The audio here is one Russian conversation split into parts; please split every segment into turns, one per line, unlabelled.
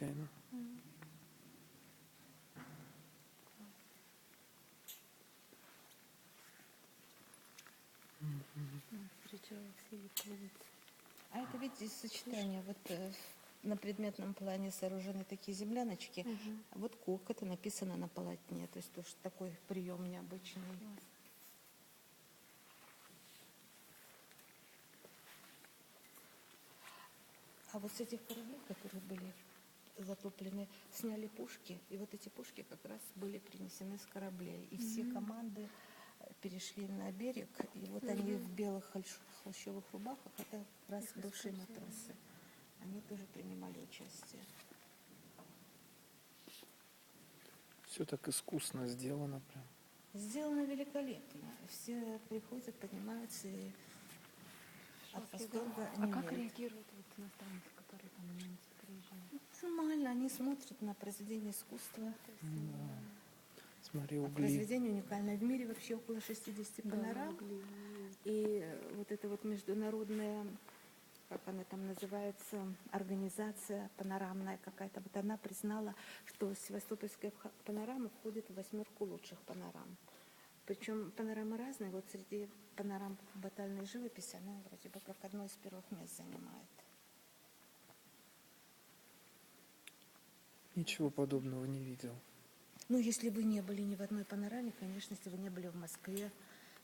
Чайно.
Встречала все японцы.
А это, видите, сочетание. Вот э, на предметном плане сооружены такие земляночки. А вот кок, это написано на полотне. То есть тоже такой прием необычный. А вот с этих кораблей, которые были затоплены, сняли пушки. И вот эти пушки как раз были принесены с кораблей. И все команды э, перешли на берег. И вот они в белых холщовых рубахах, это как раз бывшие матросы. Они тоже принимали участие.
Все так искусно сделано прям.
Сделано великолепно. Все приходят, поднимаются и восторга
А как реагируют вот иностранцы, которые там приезжают?
Нормально, они смотрят на произведение искусства.
Смотри,
А
угли.
произведение уникальное. В мире вообще около 60 панорам. И э, вот эта вот международная, как она там называется, организация панорамная какая-то, вот она признала, что Севастопольская панорама входит в восьмерку лучших панорам. Причем панорамы разные. Вот среди панорам батальной живописи она вроде бы как одно из первых мест занимает.
Ничего подобного не видел.
Ну, если вы не были ни в одной панораме, конечно, если вы не были в Москве,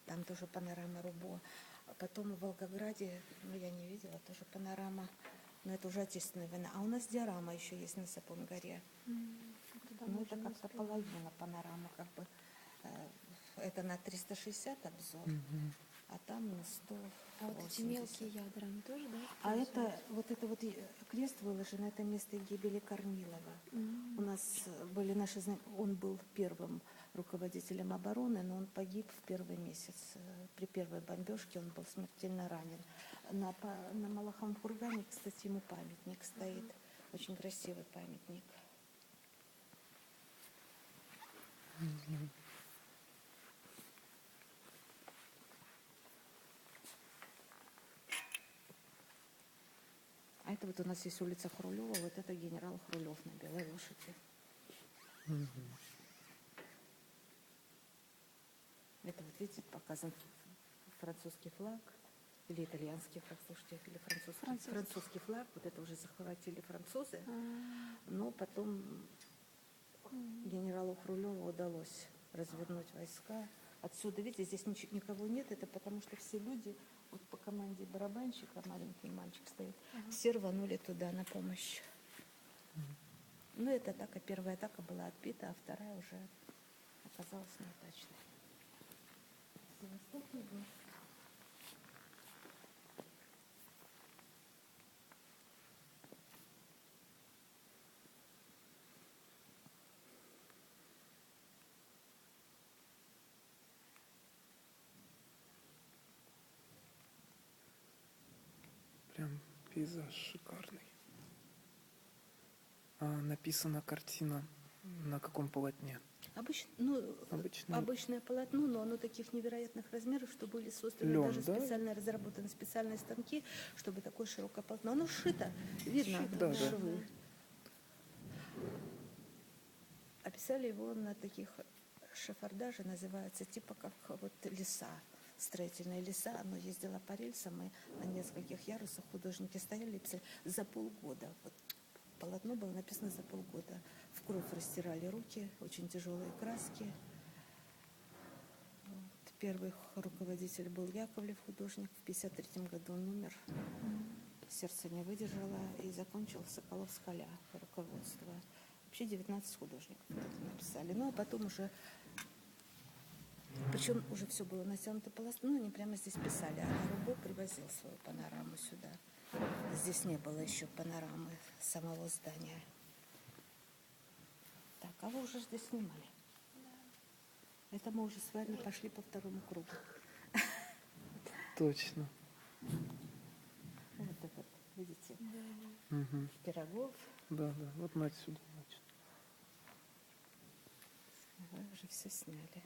там тоже панорама Рубо. А потом в Волгограде, ну, я не видела, тоже панорама. Но это уже отечественная война. А у нас диорама еще есть на Сапон-горе. Ну, это как-то половина панорамы, как бы. Э, Это на 360 обзор, а там на 100.
А вот эти мелкие ядра, они тоже, да?
А это, вот это вот и- крест выложен, это место гибели Корнилова. У нас э, были наши, он был первым руководителем обороны, но он погиб в первый месяц. Э, При первой бомбежке он был смертельно ранен. На, на Малаховом кургане, кстати, ему памятник стоит. Очень красивый памятник. А это вот у нас есть улица Хрулева, вот это генерал Хрулев на белой лошади. Это вот видите, показан французский флаг или итальянский флаг, слушайте, или французский,
Французский.
французский флаг. Вот это уже захватили французы,
А,
но потом генералу Хрулеву удалось развернуть войска. Отсюда, видите, здесь нич- никого нет, это потому что все люди, вот команде барабанщика, маленький мальчик стоит, все рванули туда на помощь. Ну, эта атака, первая атака была отбита, а вторая уже оказалась неудачной. Севастополь был.
Прям пейзаж шикарный. А написана картина на каком полотне?
Обычно, ну,
Обычное.
обычное полотно, но оно таких невероятных размеров, что были созданы
Лен,
даже
да?
специально разработаны специальные станки, чтобы такое широкое полотно. Оно шито, видно,
Шито, да, да.
швы. Описали его на таких шафардаже, называется, типа как вот леса, строительные леса. Оно ездило по рельсам, и на нескольких ярусах художники стояли и писали за полгода. Вот полотно было написано за полгода. В кровь растирали руки, очень тяжелые краски. Вот. Первый руководитель был Яковлев, художник. В 1953 году он умер. Сердце не выдержало и закончил Соколов Скаля, руководство. Вообще 19 художников написали. Ну, а потом уже... Причем уже все было натянуто полосно, ну, они прямо здесь писали. А Рубо привозил свою панораму сюда. Здесь не было еще панорамы самого здания. Так, а вы уже здесь снимали? Это мы уже с вами пошли по второму кругу.
Точно.
Вот этот, видите,
Мгм.
Пирогов.
Да, да. Вот мы отсюда. значит.
Вы уже все сняли.